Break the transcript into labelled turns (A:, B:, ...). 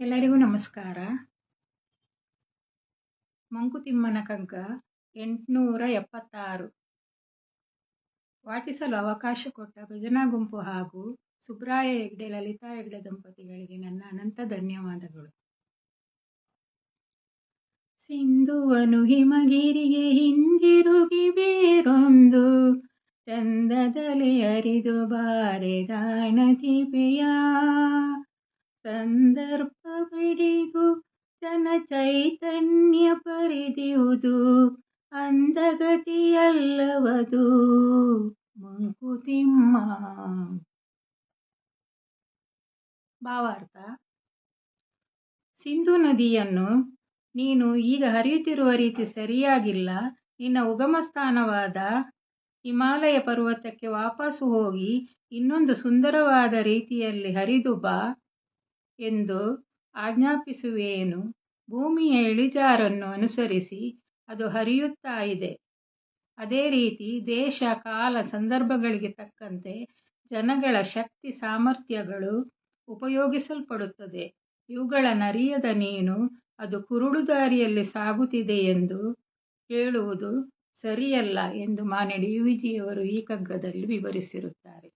A: ಎಲ್ಲರಿಗೂ ನಮಸ್ಕಾರ. ಮಂಕುತಿಮ್ಮನ ಕಗ್ಗ ಎಂಟುನೂರ ಎಪ್ಪತ್ತಾರು. ವಾಚಿಸಲು ಅವಕಾಶ ಕೊಟ್ಟ ಭಜನಾ ಗುಂಪು ಹಾಗೂ ಸುಬ್ರಾಯ ಹೆಗ್ಡೆ, ಲಲಿತಾ ಹೆಗ್ಡೆ ದಂಪತಿಗಳಿಗೆ ನನ್ನ ಅನಂತ ಧನ್ಯವಾದಗಳು. ಸಿಂಧುವನು ಹಿಮಗಿರಿಗೆ ಹಿಂದಿರುಗಿ ಬೇರೊಂದು, ಚಂದದಲ್ಲಿ ಅರಿದು ಬಾರೆ ದಾಣತಿಪೆಯ ಸಂದರ್ಭ ಜನ ಚೈತನ್ಯ ಪರಿದಿಯುವುದು, ಅಂದಗತಿಯಲ್ಲವದು. ಮಂಕುತಿಮ್ಮ ಭಾವಾರ್ಥ. ಸಿಂಧು ನದಿಯನ್ನು ನೀನು ಈಗ ಹರಿಯುತ್ತಿರುವ ರೀತಿ ಸರಿಯಾಗಿಲ್ಲ. ನಿನ್ನ ಉಗಮ ಸ್ಥಾನವಾದ ಹಿಮಾಲಯ ಪರ್ವತಕ್ಕೆ ವಾಪಸ್ಸು ಹೋಗಿ ಇನ್ನೊಂದು ಸುಂದರವಾದ ರೀತಿಯಲ್ಲಿ ಹರಿದು ಬಾ ಎಂದು ಆಜ್ಞಾಪಿಸುವೆನು. ಭೂಮಿಯ ಇಳಿಜಾರನ್ನು ಅನುಸರಿಸಿ ಅದು ಹರಿಯುತ್ತಾ ಇದೆ. ಅದೇ ರೀತಿ ದೇಶ, ಕಾಲ, ಸಂದರ್ಭಗಳಿಗೆ ತಕ್ಕಂತೆ ಜನಗಳ ಶಕ್ತಿ, ಸಾಮರ್ಥ್ಯಗಳು ಉಪಯೋಗಿಸಲ್ಪಡುತ್ತದೆ. ಇವುಗಳನ್ನರಿಯದ ನೀನು ಅದು ಕುರುಡು ದಾರಿಯಲ್ಲಿ ಸಾಗುತ್ತಿದೆ ಎಂದು ಹೇಳುವುದು ಸರಿಯಲ್ಲ ಎಂದು ಮಾನೆಡಿ ಯು ವಿಜಿಯವರು ಈ ಕಗ್ಗದಲ್ಲಿ ವಿವರಿಸಿರುತ್ತಾರೆ.